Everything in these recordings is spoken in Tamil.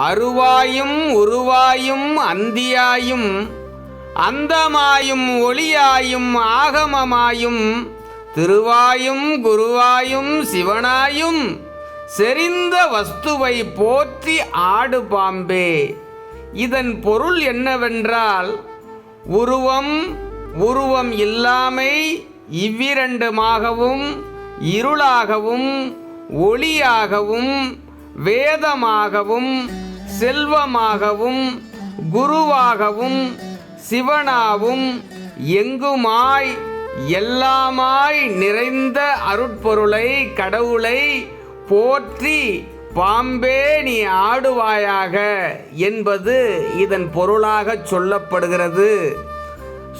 அருவாயும் உருவாயும் அந்தியாயும் அந்தமாயும் ஒளியாயும் ஆகமமாயும் திருவாயும் குருவாயும் சிவனாயும் செறிந்த வஸ்துவை போற்றி ஆடு பாம்பே. இதன் பொருள் என்னவென்றால் உருவம் உருவம் இல்லாமை இவ்விரண்டுமாகவும் இருளாகவும் ஒளியாகவும் வேதமாகவும் செல்வமாகவும் குருவாகவும் சிவனாவும் எங்குமாய் எல்லாமாய் நிறைந்த அருட்பொருளை கடவுளை போற்றி பாம்பே நீ ஆடுவாயாக என்பது இதன் பொருளாகச் சொல்லப்படுகிறது.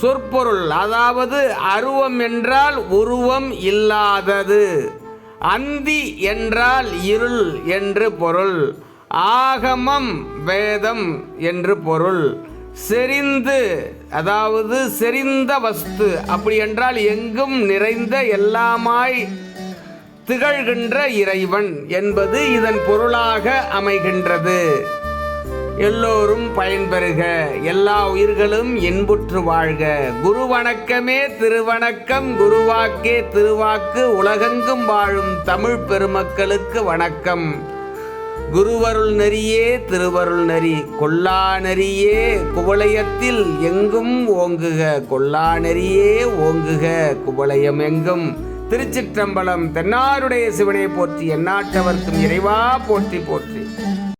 சொற்பொருள் அதாவது அருவம் என்றால் உருவம் இல்லாதது அந்தி என்றால் இருள் என்று பொருள். ஆகமம் வேதம் என்று பொருள். செறிந்து அதாவது செறிந்த வஸ்து அப்படி என்றால் எங்கும் நிறைந்த எல்லாமாய் திகழ்கின்ற இறைவன் என்பது இதன் பொருளாக அமைகின்றது. எல்லோரும் பயன்பெறுக. எல்லா உயிர்களும் இன்புற்று வாழ்க. குரு வணக்கமே திருவணக்கம். குருவாக்கே திருவாக்கு. உலகெங்கும் வாழும் தமிழ் பெருமக்களுக்கு வணக்கம். குருவருள் நெறியே திருவருள் நெறி. கொல்லா நெறியே குவளையத்தில் எங்கும் ஓங்குக. கொல்லா நெறியே ஓங்குக. குவளையம் எங்கும். திருச்சிற்றம்பலம் தென்னாருடைய சிவனை போற்றி எந்நாட்டவர்க்கும் இறைவா போற்றி போற்றி.